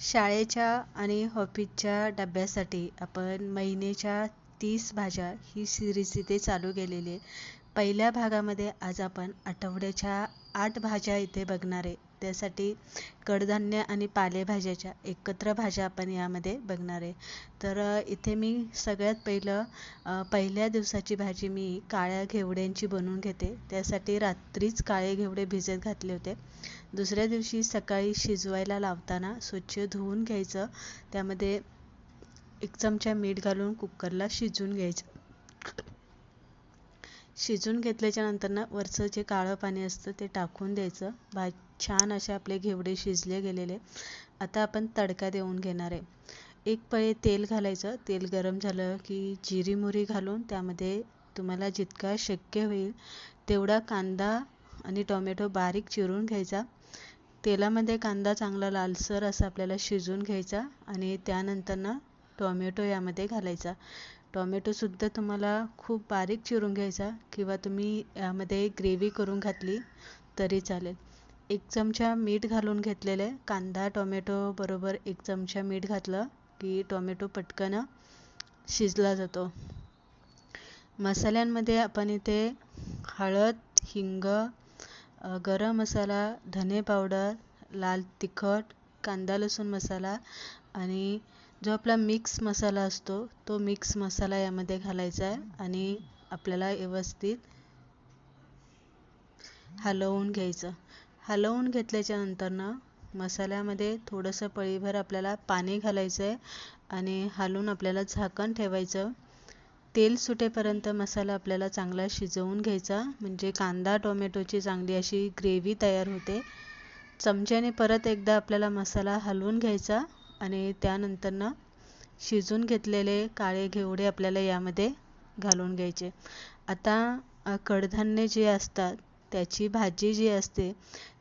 शाळेच्या आणि ऑफिसच्या डब्यासाठी आपण महिन्याच्या तीस भाज्या ही सिरीज इथे चालू केलेली आहे. पहिल्या भागामध्ये आज आपण आठवड्याच्या आठ भाज्या इथे बघणार आहे. त्यासाठी कडधान्य आणि पालेभाज्याच्या एकत्र भाज्या आपण यामध्ये बघणार आहे. तर इथे मी सगळ्यात पहिलं पहिल्या दिवसाची भाजी मी काळ्या घेवड्यांची बनवून घेते. त्यासाठी रात्रीच काळे घेवडे भिजत घातले होते. दुसऱ्या दिवशी सकाळी शिजवायला लावताना स्वच्छ धुवून घ्यायचं. त्यामध्ये एक चमचा मीठ घालून कुकरला शिजवून घ्यायचं. शिजून घेतल्याच्या नंतर ना वरचं जे काळं पाणी असतं ते टाकून द्यायचं. भा छान असे आपले घेवडे शिजले गेलेले. आता आपण तडका देऊन घेणार आहे. एक पळे तेल घालायचं. तेल गरम झालं की जिरी मोहरी घालून त्यामध्ये तुम्हाला जितका शक्य होईल तेवढा कांदा आणि टोमॅटो बारीक चिरून घ्यायचा. तेलामध्ये कांदा चांगला लालसर असा आपल्याला शिजवून घ्यायचा आणि त्यानंतर ना टोमॅटो यामध्ये घालायचा. टोमॅटोसुद्धा तुम्हाला खूप बारीक चिरून घ्यायचा किंवा तुम्ही यामध्ये ग्रेव्ही करून घातली तरी चालेल. एक चमचा मीठ घालून घेतलेले कांदा टोमॅटोबरोबर एक चमचा मीठ घातलं की टोमॅटो पटकन शिजला जातो. मसाल्यांमध्ये आपण इथे हळद हिंग गरम मसाला धने पावडर लाल तिखट कांदा लसूण मसाला आणि जो आपला मिक्स मसाला असतो तो मिक्स मसाला यामध्ये घालायचा आहे आणि आपल्याला व्यवस्थित हलवून घ्यायचं. हलवून घेतल्याच्या नंतरनं मसाल्यामध्ये थोडंसं पळीभर आपल्याला पाणी घालायचं आहे आणि हलवून आपल्याला झाकण ठेवायचं. तेल सुटेपर्यंत मसाला आपल्याला चांगला शिजवून घ्यायचा. म्हणजे कांदा टोमॅटोची चांगली अशी ग्रेव्ही तयार होते. चमच्याने परत एकदा आपल्याला मसाला हलवून घ्यायचा आणि त्यानंतरनं शिजून घेतलेले काळे घेवडे आपल्याला यामध्ये घालून घ्यायचे. आता कडधान्य जे असतात त्याची भाजी जी असते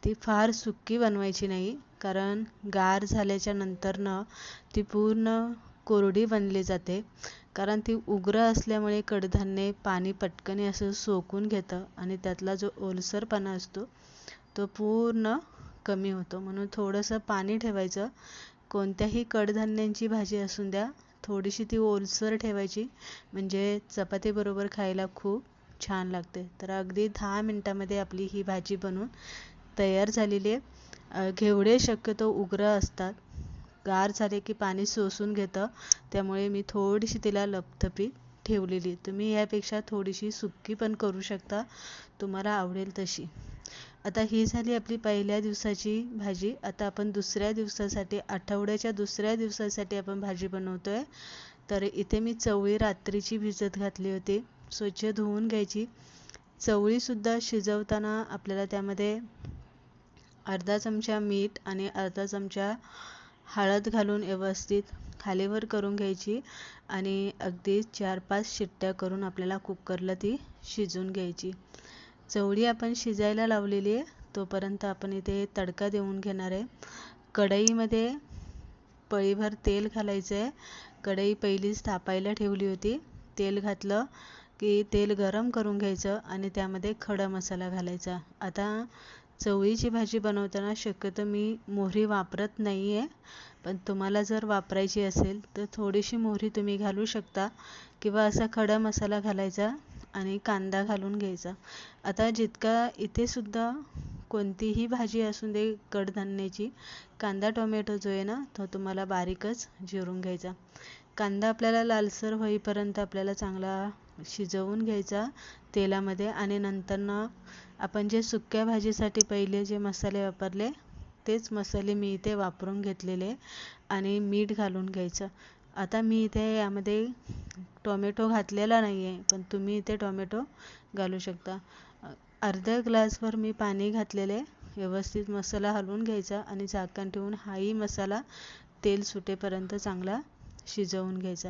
ती फार सुकी बनवायची नाही. कारण गार झाल्याच्या नंतरनं ती पूर्ण कोरडी बनली जाते. कारण ती उग्र असल्यामुळे कडधान्ये पाणी पटकन असं सोकून घेतं आणि त्यातला जो ओलसरपणा असतो तो पूर्ण कमी होतो. म्हणून थोडंसं पाणी ठेवायचं. कोणत्याही कडधान्यांची भाजी असून द्या थोडीशी ती ओलसर ठेवायची. म्हणजे चपातीबरोबर खायला खूप छान लागते. तर अगदी दहा मिनटामध्ये आपली ही भाजी बनवून तयार झालेली आहे. घेवडे शक्यतो उग्र असतात. गार झाले की पाणी शोषून घेतं. त्यामुळे मी थोडीशी तिला लपथपी ठेवलेली. तुम्ही यापेक्षा थोडीशी सुक्की पण करू शकता. तुम्हाला आवडेल तशी. आता ही झाली आपली पहिल्या दिवसाची भाजी. आता आपण दुसऱ्या दिवसासाठी आठवड्याच्या दुसऱ्या दिवसासाठी आपण भाजी बनवतो आहे तर इथे मी चवळी रात्रीची भिजत घातली होती. स्वच्छ धुवून घ्यायची. चवळीसुद्धा शिजवताना आपल्याला त्यामध्ये अर्धा चमचा मीठ आणि अर्धा चमचा हळद घालून व्यवस्थित खालीवर करून घ्यायची आणि अगदी चार पाच शिट्ट्या करून आपल्याला कुकरला ती शिजवून घ्यायची. चवळी आपण शिजायला लावलेली आहे तोपर्यंत आपण इथे तडका देऊन घेणार आहे. कढईमध्ये पळीभर तेल घालायचं आहे कढई पहिलीच तापायला ठेवली होती. तेल घातलं की तेल गरम करून घ्यायचं आणि त्यामध्ये खडा मसाला घालायचा. आता चवळीची भाजी बनवताना शक्यतो मी मोहरी वापरत नाही आहे पण तुम्हाला जर वापरायची असेल तर थोडीशी मोहरी तुम्ही घालू शकता किंवा असा खडा मसाला घालायचा आणि कांदा घालून घ्यायचा. आता जितका इथेसुद्धा कोणतीही भाजी असून दे कडधान्याची कांदा टोमॅटो जो आहे ना तो तुम्हाला बारीकच जिरून घ्यायचा. कांदा आपल्याला लालसर होईपर्यंत आपल्याला चांगला शिजवून घ्यायचा तेलामध्ये आणि नंतरनं आपण जे सुक्या भाजीसाठी पहिले जे मसाले वापरले तेच मसाले मी इथे वापरून घेतलेले आणि मीठ घालून घ्यायचं. आता मी इथे यामध्ये टोमॅटो घातलेला नाही आहे पण तुम्ही इथे टोमॅटो घालू शकता. अर्ध्या ग्लासभर मी पाणी घातलेले व्यवस्थित मसाला हलवून घ्यायचा आणि झाकण ठेवून हाही मसाला तेल सुटेपर्यंत चांगला शिजवून घ्यायचा.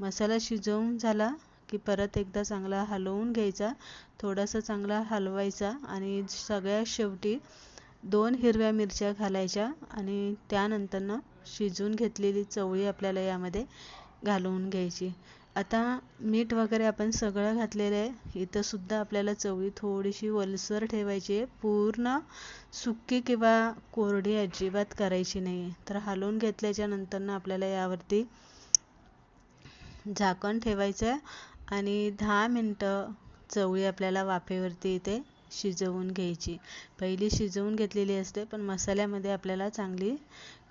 मसाला शिजवून झाला की परत एकदा चांगला हलवून घ्यायचा थोडासा चांगला हलवायचा आणि सगळ्या शेवटी दोन हिरव्या मिरच्या घालायच्या आणि त्यानंतरनं शिजवून घेतलेली चवळी आपल्याला यामध्ये घालवून घ्यायची. आता मीठ वगैरे आपण सगळं घातलेलं आहे इथं सुद्धा आपल्याला चवळी थोडीशी वलसर ठेवायची आहे. पूर्ण सुकी किंवा कोरडी अजिबात करायची नाही तर हलवून घेतल्याच्या नंतरनं आपल्याला यावरती झाकण ठेवायचं आहे. आणि दहा मिनटं चवळी आपल्याला वाफेवरती इथे शिजवून घ्यायची. पहिली शिजवून घेतलेली असते पण मसाल्यामध्ये आपल्याला चांगली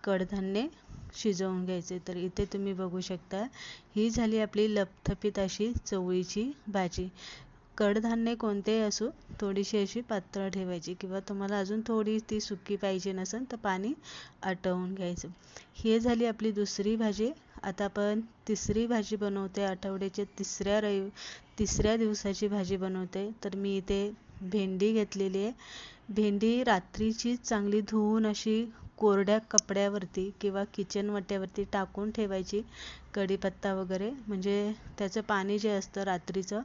कडधान्ये शिजवून घ्यायचे. तर इथे तुम्ही बघू शकता ही झाली आपली लपथपीत अशी चवळीची भाजी. कडधान्य कोणतेही असो थोडीशी अशी पातळ ठेवायची किंवा तुम्हाला अजून थोडी ती सुकी पाहिजे नसेल तर पाणी आटवून घ्यायचं. हे झाली आपली दुसरी भाजी. आता आपण तिसरी भाजी बनवते आठवड्याच्या तिसऱ्या रवि तिसऱ्या दिवसाची भाजी बनवते तर मी इथे भेंडी घेतलेली आहे. भेंडी रात्रीची चांगली धुवून अशी कोरड्या कपड्यावरती किंवा किचन वाट्यावरती टाकून ठेवायची. कढीपत्ता वगैरे. म्हणजे त्याचं पाणी जे असतं रात्रीचं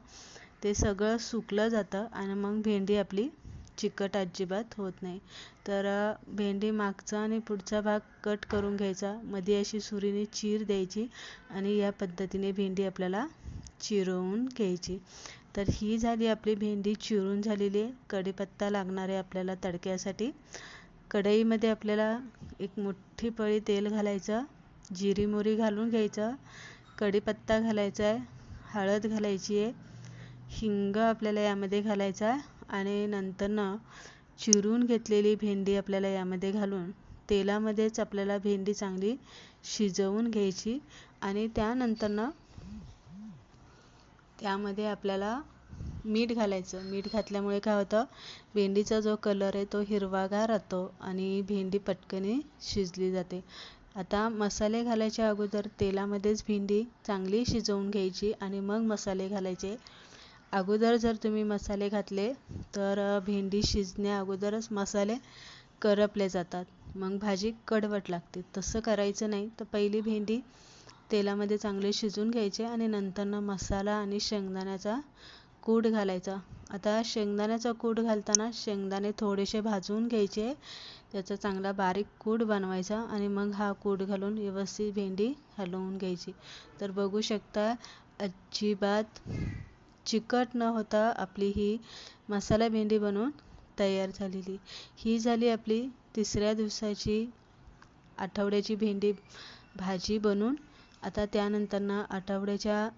ते सगळं सुकलं जातं आणि मग भेंडी आपली चिकट अजिबात होत नाही. तर भेंडी मागचा आणि पुढचा भाग कट करून घ्यायचा. मध्ये अशी सुरीने चीर द्यायची आणि या पद्धतीने भेंडी आपल्याला चिरवून घ्यायची. तर ही झाली आपली भेंडी चिरून झालेली आहे. कढीपत्ता लागणार आहे आपल्याला तडक्यासाठी. कढईमध्ये आपल्याला एक मोठी पळी तेल घालायचं जिरी मोरी घालून घ्यायचं कढीपत्ता घालायचा आहे हळद घालायची आहे हिंग आपल्याला यामध्ये घालायचा आणि आणि नंतरनं चिरून घेतलेली भेंडी आपल्याला यामध्ये घालून तेलामध्येच आपल्याला भेंडी चांगली शिजवून घ्यायची आणि त्यानंतरनं त्यामध्ये आपल्याला मीठ घालायचं. मीठ घातल्यामुळे काय होतं? भेंडीचा जो कलर आहे तो हिरवागार राहतो आणि भेंडी पटकन शिजली जाते. आता मसाले घालायच्या अगोदर तेलामध्येच भेंडी चांगली शिजवून घ्यायची आणि मग मसाले घालायचे. अगोदर जर तुम्ही मसाले घातले तर भेंडी शिजण्या अगोदरच मसाले करपले जातात. मग भाजी कडवट लागते. तसं करायचं नाही तर पहिली भेंडी तेलामध्ये चांगले शिजून घ्यायचे आणि नंतरनं मसाला आणि शेंगदाण्याचा कूट घालायचा. आता शेंगदाण्याचा कूट घालताना शेंगदाणे थोडेसे भाजून घ्यायचे. त्याचा चांगला बारीक कूट बनवायचा आणि मग हा कूट घालून व्यवस्थित भेंडी हलवून घ्यायची. तर बघू शकता अजिबात चिकट न होता आपली ही मसाला भेंडी बनवून तयार झालेली. ही झाली आपली तिसऱ्या दिवसाची आठवड्याची भेंडी भाजी बनवून आता त्यानंतरनं आठवड्याच्या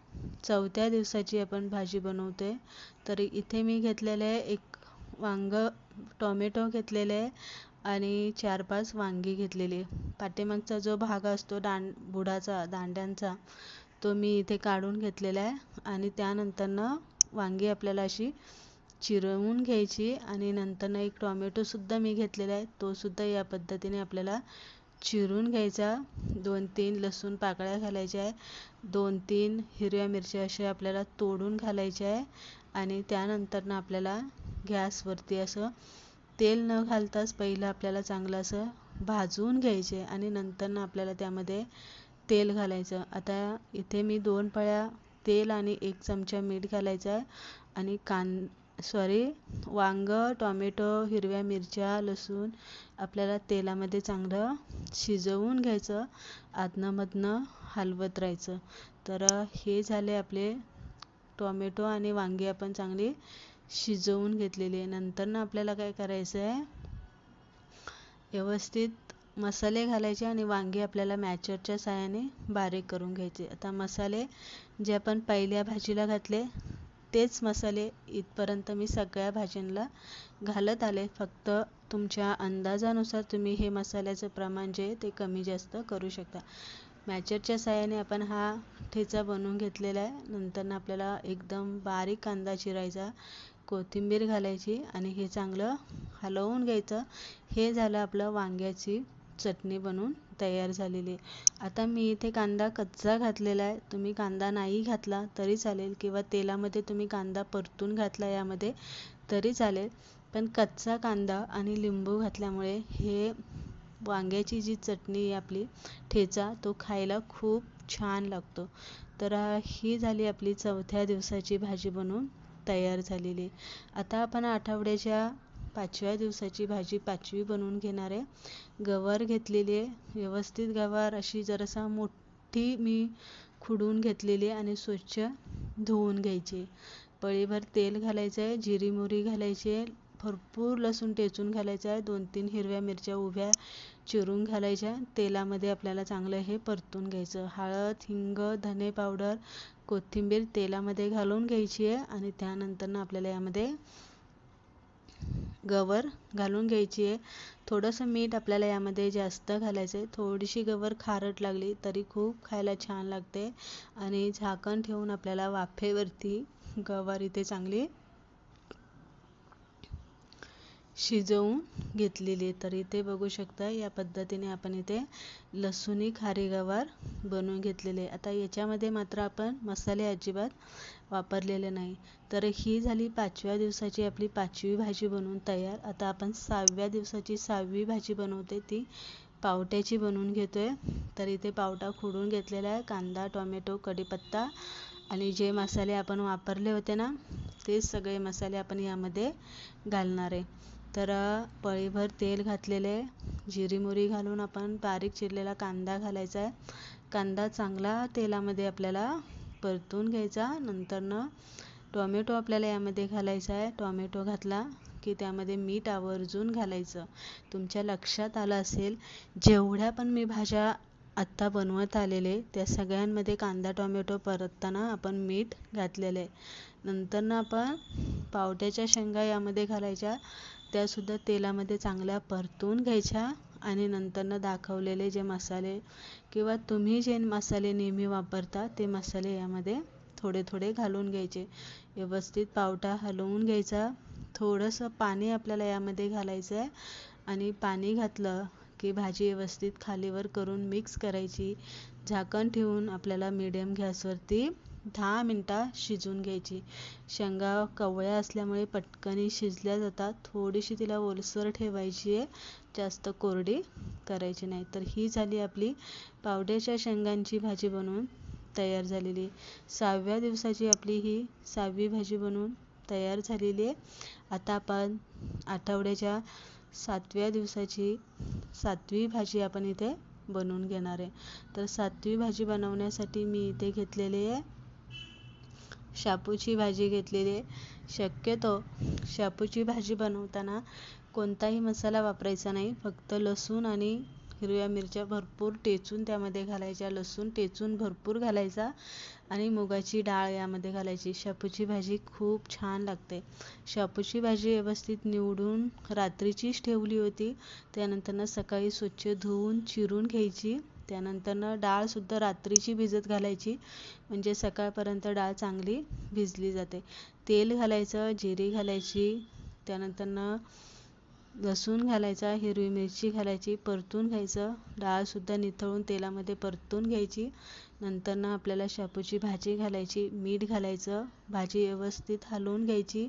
चौथ्या दिवसाची आपण भाजी बनवते तर इथे मी घेतलेलं आहे एक वांगं टोमॅटो घेतलेले आहे आणि चार पाच वांगी घेतलेली पाठीमागचा जो भाग असतो दांड बुडाचा दांड्यांचा तो मी इथे काढून घेतलेला आहे. आणि त्यानंतरनं वांगी आपल्याला अशी चिरवून घ्यायची. आणि नंतरनं एक टोमॅटोसुद्धा मी घेतलेला आहे. तोसुद्धा या पद्धतीने आपल्याला चिरून घ्यायचा. दोन तीन लसूण पाकळ्या घालायच्या आहे. दोन तीन हिरव्या मिरच्या अशा आपल्याला तोडून घालायच्या आहे. आणि त्यानंतरनं आपल्याला गॅसवरती असं तेल न घालताच पहिलं आपल्याला चांगलं असं भाजून घ्यायचे. आणि नंतरनं आपल्याला त्यामध्ये तेल घालायचं. आता इथे मी दोन पळ्या तेल आणि एक चमचा मीठ घालायचं आहे. आणि कां सॉरी वांगं टॉमॅटो हिरव्या मिरच्या लसूण आपल्याला तेलामध्ये चांगलं शिजवून घ्यायचं. आतनंमधनं हलवत राहायचं. तर हे झाले आपले टोमॅटो आणि वांगी आपण चांगली शिजवून घेतलेली. आहे नंतरनं आपल्याला काय करायचं आहे? व्यवस्थित मसाले घालायचे आणि वांगी आपल्याला मॅचरच्या साह्याने बारीक करून घ्यायचे. आता मसाले जे आपण पहिल्या भाजीला घातले तेच मसाले इथपर्यंत मी सगळ्या भाज्यांना घालत आले. फक्त तुमच्या अंदाजानुसार तुम्ही हे मसाल्याचं प्रमाण जे ते कमी जास्त करू शकता. मॅचरच्या साह्याने आपण हा ठेचा बनवून घेतलेला आहे. नंतर आपल्याला एकदम बारीक कांदा चिरायचा कोथिंबीर घालायची आणि हे चांगलं हलवून घ्यायचं. हे झालं आपलं वांग्याची चटणी बनवून तयार झालेली आहे. आता मी इथे कांदा कच्चा घातलेला आहे. तुम्ही कांदा नाही घातला तरी चालेल किंवा तेलामध्ये तुम्ही कांदा परतून घातला यामध्ये तरी चालेल. पण कच्चा कांदा आणि लिंबू घातल्यामुळे हे वांग्याची जी चटणी आहे आपली ठेचा तो खायला खूप छान लागतो. तर ही झाली आपली चौथ्या दिवसाची भाजी बनवून तयार झालेली आता आपण आठवड्याच्या पाचव्या दिवसाची भाजी पाचवी बनवून घेणार आहे. गवार घेतलेली आहे. व्यवस्थित गवार अशी जरासा मोठी मी खुडून घेतलेली आणि स्वच्छ धुवून घ्यायची. पळीभर तेल घालायचं आहे जिरी मोहरी घालायची आहे भरपूर लसूण टेचून घालायचं आहे. दोन तीन हिरव्या मिरच्या उभ्या चिरून घालायच्या. तेलामध्ये आपल्याला चांगलं हे परतून घ्यायचं. हळद हिंग धने पावडर कोथिंबीर तेलामध्ये घालून घ्यायची आहे आणि त्यानंतर आपल्याला यामध्ये गवर घालून घ्यायची आहे. थोडंसं मीठ आपल्याला यामध्ये जास्त घालायचं आहे थोडीशी गवर खारट लागली तरी खूप खायला छान लागते. आणि झाकण ठेवून आपल्याला वाफेवरती गवार इथे चांगली शिजवून घेतलेली तर इथे बघू शकता या पद्धतीने आपण इथे लसूणी खारी गवार बनवून घेतलेले आता याच्यामध्ये मात्र आपण मसाले अजिबात वापरलेले नाही. तर ही झाली पाचव्या दिवसाची आपली पाचवी भाजी बनवून तयार. आता आपण सहाव्या दिवसाची सहावी भाजी बनवते. ती पावट्याची बनवून घेतो आहे तर इथे पावटा खोडून घेतलेला आहे. कांदा टोमॅटो कढीपत्ता आणि जे मसाले आपण वापरले होते ना ते सगळे मसाले आपण यामध्ये घालणार आहे. तर पळीभर तेल घातलेले जिरी मोरी घालून आपण बारीक चिरलेला कांदा घालायचा आहे. कांदा चांगला तेलामध्ये आपल्याला परतून घ्यायचा. नंतरनं टोमॅटो आपल्याला यामध्ये घालायचा आहे. टोमॅटो घातला की त्यामध्ये मीठ आवर्जून घालायचं. तुमच्या लक्षात आलं असेल जेवढ्या पण मी भाज्या आत्ता बनवत आलेले त्या सगळ्यांमध्ये कांदा टोमॅटो परतताना आपण मीठ घातलेलं आहे. नंतर आपण पावट्याच्या शेंगा यामध्ये घालायच्या. त्यासुद्धा तेलामध्ये चांगल्या परतून घ्यायच्या. आणि नंतरनं दाखवलेले जे मसाले किंवा तुम्ही जे मसाले नेहमी वापरता ते मसाले यामध्ये थोडे थोडे घालून घ्यायचे. व्यवस्थित पावटा हलवून घ्यायचा. थोडंसं पाणी आपल्याला यामध्ये घालायचं आहे आणि पाणी घातलं की भाजी व्यवस्थित खालीवर करून मिक्स करायची. झाकण ठेवून आपल्याला मिडियम गॅसवरती दहा मिनटं शिजवून घ्यायची. शेंगा कवळ्या असल्यामुळे पटकन शिजल्या जातात. थोडीशी तिला ओलसर ठेवायची आहे. जास्त कोरडी करायची नाही. तर ही झाली आपली पावड्याच्या शेंगांची भाजी बनवून तयार झालेली. सहाव्या दिवसाची आपली ही सहावी भाजी बनवून तयार झालेली आहे. आता आपण आठवड्याच्या सातव्या दिवसाची सातवी भाजी आपण इथे बनवून घेणार आहे. तर सातवी भाजी बनवण्यासाठी मी इथे घेतलेली आहे. शापूची भाजी घेतलेली आहे. शक्यतो शापूची भाजी बनवताना कोणताही मसाला वापरायचा नाही. फक्त लसूण आणि हिरव्या मिरच्या भरपूर टेचून त्यामध्ये घालायच्या. लसूण टेचून भरपूर घालायचा आणि मुगाची डाळ यामध्ये घालायची. शापूची भाजी खूप छान लागते. शापूची भाजी व्यवस्थित निवडून रात्रीचीच ठेवली होती. त्यानंतरनं सकाळी स्वच्छ धुवून चिरून घ्यायची. त्यानंतरनं डाळसुद्धा रात्रीची भिजत घालायची. म्हणजे सकाळपर्यंत डाळ चांगली भिजली जाते. तेल घालायचं जिरी घालायची. त्यानंतरनं लसूण घालायचा हिरवी मिरची घालायची परतून घ्यायचं. डाळसुद्धा निथळून तेलामध्ये परतून घ्यायची. नंतरनं आपल्याला शापूची भाजी घालायची मीठ घालायचं. भाजी व्यवस्थित हलवून घ्यायची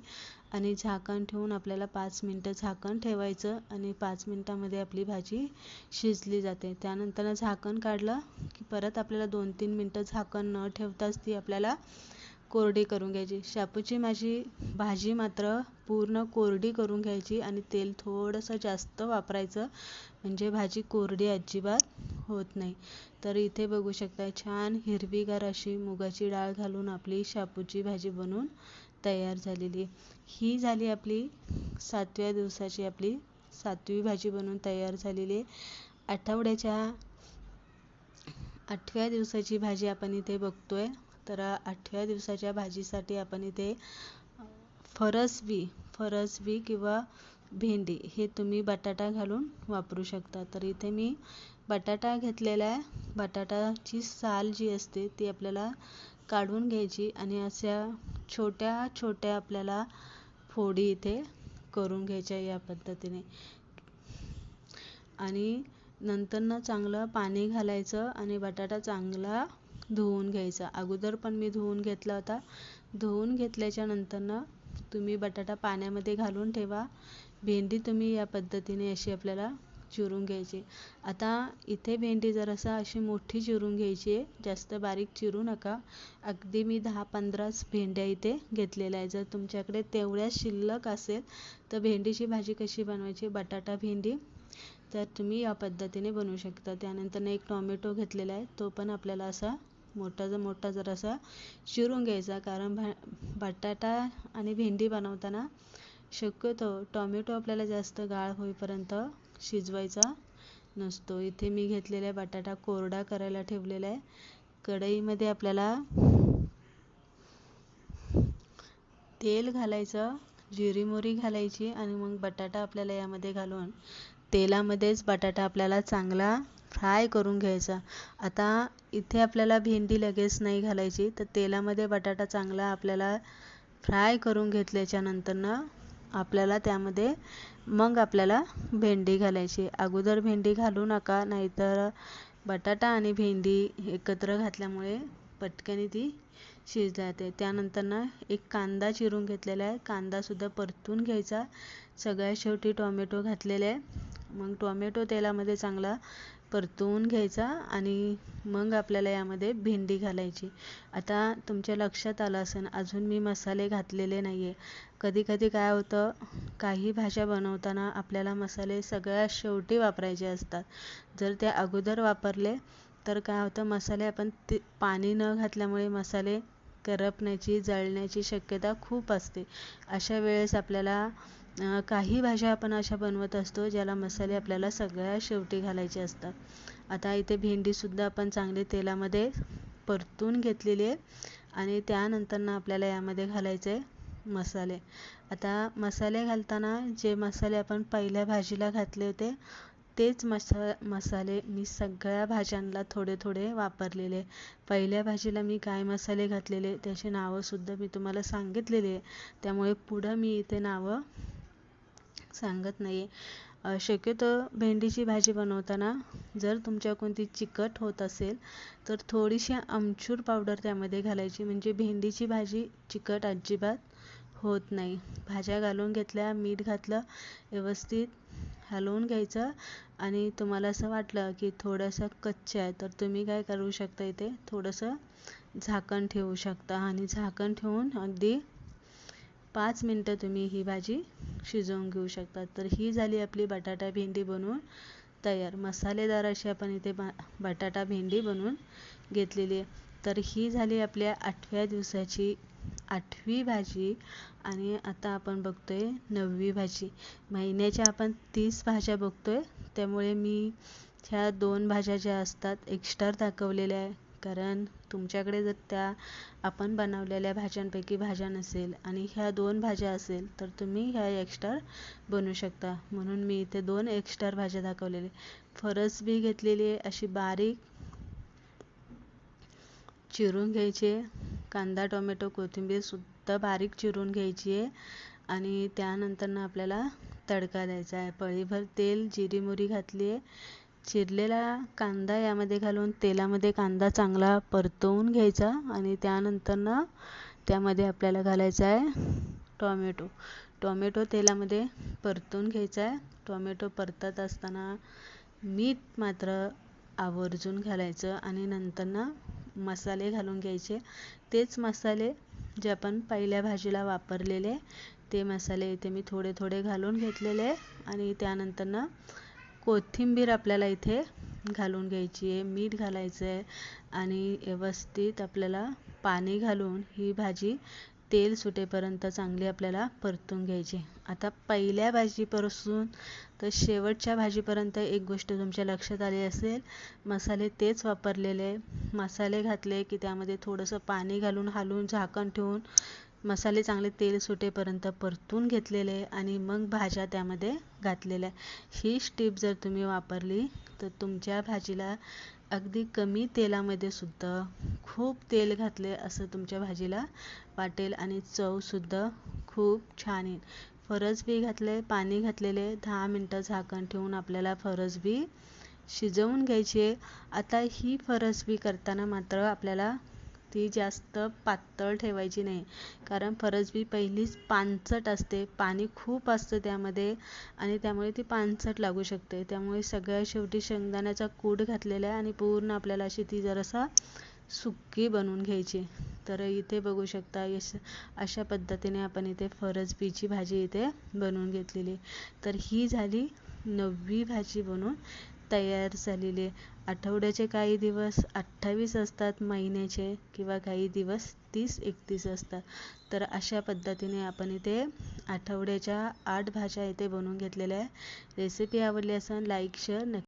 आणि झाकण ठेवून आपल्याला पाच मिनटं झाकण ठेवायचं आणि पाच मिनटामध्ये आपली भाजी शिजली जाते. त्यानंतर झाकण काढलं की परत आपल्याला दोन तीन मिनटं झाकण न ठेवताच ती आपल्याला कोरडी करून घ्यायची. शापूची माझी भाजी मात्र पूर्ण कोरडी करून घ्यायची आणि तेल थोडंसं जास्त वापरायचं. म्हणजे भाजी कोरडी अजिबात होत नाही. तर इथे बघू शकता छान हिरवीगार अशी मुगाची डाळ घालून आपली शापूची भाजी बनवून तयार झालेली ही झाली आपली सातव्या दिवसाची आपली सातवी भाजी बनवून तयार झालेली आठवड्याच्या आठव्या दिवसाची भाजी आपण इथे बघतोय. तर आठव्या दिवसाच्या भाजीसाठी आपण इथे फरसबी फरसबी किंवा भेंडी हे तुम्ही बटाटा घालून वापरू शकता. तर इथे मी बटाटा घेतलेला आहे. बटाटाची साल जी असते ती आपल्याला काढून घ्यायची आणि अशा छोट्या छोट्या आपल्याला फोडी इथे करून घ्यायच्या या पद्धतीने. आणि नंतरनं चांगलं पाणी घालायचं आणि बटाटा चांगला धुवून घ्यायचा. अगोदर पण मी धुवून घेतला होता. धुवून घेतल्याच्या नंतरनं तुम्ही बटाटा पाण्यामध्ये घालून ठेवा. भेंडी तुम्ही या पद्धतीने अशी आपल्याला चिरून घ्यायची. आता इथे भेंडी जरासा अशी मोठी चिरून घ्यायची आहे. जास्त बारीक चिरू नका. अगदी मी दहा पंधराच भेंड्या इथे घेतलेल्या आहे जर तुमच्याकडे तेवढ्या शिल्लक असेल तर भेंडीची भाजी कशी बनवायची? बटाटा भेंडी. तर तुम्ही या पद्धतीने बनवू शकता. त्यानंतर एक टॉमॅटो घेतलेला आहे. तो पण आपल्याला असा मोठा जर मोठा जरासा चिरून घ्यायचा कारण भा बटाटा आणि भेंडी बनवताना शक्यतो टॉमॅटो आपल्याला जास्त गाळ होईपर्यंत शिजवायचा नसतो. इथे मी घेतलेला बटाटा कोरडा करायला ठेवलेला आहे. कढईमध्ये आपल्याला तेल घालायचं जिरी मोरी घालायची आणि मग बटाटा आपल्याला यामध्ये घालून तेलामध्येच बटाटा आपल्याला चांगला फ्राय करून घ्यायचा. आता इथे आपल्याला भेंडी लगेच नाही घालायची तर तेलामध्ये बटाटा चांगला आपल्याला फ्राय करून घेतल्याच्यानंतरनं आपल्याला त्यामध्ये मग आपल्याला भेंडी घालायची. अगोदर भेंडी घालू नका नाहीतर बटाटा आणि भेंडी एकत्र घातल्यामुळे पटकन ती शिजली जाते त्यानंतर ना एक कांदा चिरून घेतलेला आहे. कांदासुद्धा परतून घ्यायचा. सगळ्यात शेवटी टोमॅटो घातलेले आहे. मग टोमॅटो तेलामध्ये चांगला परतवून घ्यायचा आणि मग आपल्याला यामध्ये भेंडी घालायची. आता तुमच्या लक्षात आलं असेल अजून मी मसाले घातलेले नाही आहे कधी कधी काय होतं काही भाज्या बनवताना आपल्याला मसाले सगळ्या शेवटी वापरायचे असतात. जर ते अगोदर वापरले तर काय होतं मसाले आपण ते पाणी न घातल्यामुळे मसाले करपण्याची जळण्याची शक्यता खूप असते. अशा वेळेस आपल्याला काही भाज्या आपण अशा बनवत असतो ज्याला मसाले आपल्याला सगळ्या शेवटी घालायचे असतात. आता इथे भेंडीसुद्धा आपण चांगली तेलामध्ये परतून घेतलेली आहे आणि त्यानंतर आपल्याला यामध्ये घालायचे मसाले. आता मसाले घालताना जे मसाले आपण पहिल्या भाजीला घातले होते तेच मसा मसाले मी सगळ्या भाज्यांना थोडे थोडे वापरलेले. पहिल्या भाजीला मी काय मसाले घातलेले त्याची नावंसुद्धा मी तुम्हाला सांगितलेली आहे. त्यामुळे पुढं मी इथे नावं सांगत नाही आहे शक्यतो भेंडीची भाजी बनवताना जर तुमच्या कोणती चिकट होत असेल तर थोडीशी आमचूर पावडर त्यामध्ये घालायची. म्हणजे भेंडीची भाजी चिकट अजिबात होत नाही. भाज्या घालून घेतल्या मीठ घातलं व्यवस्थित हलवून घ्यायचं आणि तुम्हाला असं वाटलं की थोडंसं कच्चं आहे तर तुम्ही काय करू शकता इथे? थोडंसं झाकण ठेवू शकता आणि झाकण ठेवून अगदी पाच मिनटं तुम्ही ही भाजी शिजवून घेऊ शकता. तर ही झाली आपली बटाटा भेंडी बनवून तयार. मसालेदार अशी आपण इथे बटाटा भेंडी बनवून घेतलेली आहे. तर ही झाली आपल्या आठव्या दिवसाची आठवी भाजी आणि आता आपण बघतोय नववी भाजी. महिन्याच्या आपण तीस भाज्या बघतोय. त्यामुळे मी ह्या दोन भाज्या ज्या असतात एक्स्ट्रा दाखवलेल्या आहे. कारण तुमच्याकडे जर त्या आपण बनवलेल्या भाज्यांपैकी भाज्या नसेल आणि ह्या दोन भाज्या असेल तर तुम्ही ह्या एक्स्ट्रा बनवू शकता. म्हणून मी इथे दोन एक्स्ट्रा भाज्या दाखवलेल्या फरसबी घेतलेली आहे अशी बारीक चिरून घ्यायची कांदा टोमॅटो कोथिंबीरसुद्धा बारीक चिरून घ्यायची आहे. आणि त्यानंतर आपल्याला तडका द्यायचा आहे. पळीभर तेल जिरी मोहरी घातली आहे. चिरलेला कांदा यामध्ये घालून तेलामध्ये कांदा चांगला परतवून घ्यायचा आणि त्यानंतर त्यामध्ये आपल्याला घालायचा आहे टॉमॅटो. टॉमॅटो तेलामध्ये परतून घ्यायचा आहे. टॉमॅटो परतत असताना मीठ मात्र आवर्जून घालायचं आणि नंतर मसाले घालून घ्यायचे. तेच मसाले जे आपण पहिल्या भाजीला वापरलेले ते मसाले इथे मी थोडे थोडे घालून घेतलेले आणि त्यानंतर कोथिंबीर आपल्याला इथे घालून घ्यायची आहे मीठ घालायचं आहे आणि व्यवस्थित आपल्याला पाणी घालून ही भाजी तेल सुटेपर्यंत चांगली आपल्याला परतून घ्यायची आता पहिल्या भाजीपासून तर शेवटच्या भाजीपर्यंत एक गोष्ट तुमच्या लक्षात आली असेल मसाले तेच वापरलेले मसाले घातले की त्यामध्ये थोडंसं पाणी घालून हालून झाकण ठेवून मसाले चांगले तेल सुटेपर्यंत परतून घेतलेले आणि मग भाज्या त्यामध्ये घातलेल्या. ही स्टीप जर तुम्ही वापरली तर तुमच्या भाजीला अगदी कमी तेलामध्ये सुद्धा खूप तेल घातले असं तुमच्या भाजीला वाटेल आणि चवसुद्धा खूप छान येईल. फरसबी घातले पाणी घातलेले दहा मिनटं झाकण ठेवून आपल्याला फरसबी शिजवून घ्यायची आहे. आता ही फरसबी करताना मात्र आपल्याला ती जास्त पातळ ठेवायची नाही. कारण फरसबी पहिलीच पानसट असते. पाणी खूप असतं त्यामध्ये आणि त्यामुळे ती पानसट लागू शकते. त्यामुळे सगळ्या शेवटी शेंगदाण्याचा कूट घातलेला आहे आणि पूर्ण आपल्याला अशी ती जरासा सुक्की बनवून घ्यायची. तर इथे बघू शकता यश अशा पद्धतीने आपण इथे फरसबीची भाजी इथे बनवून घेतलेली तर ही झाली नववी भाजी बनवून तयार झालेली. आहे आठवड्याचे काही दिवस अठ्ठावीस असतात महिन्याचे किंवा काही दिवस तीस एकतीस असतात. तर अशा पद्धतीने आपण इथे आठवड्याच्या आठ भाज्या इथे बनवून घेतलेल्या आहे रेसिपी आवडली असेल लाईक शेअर नक्की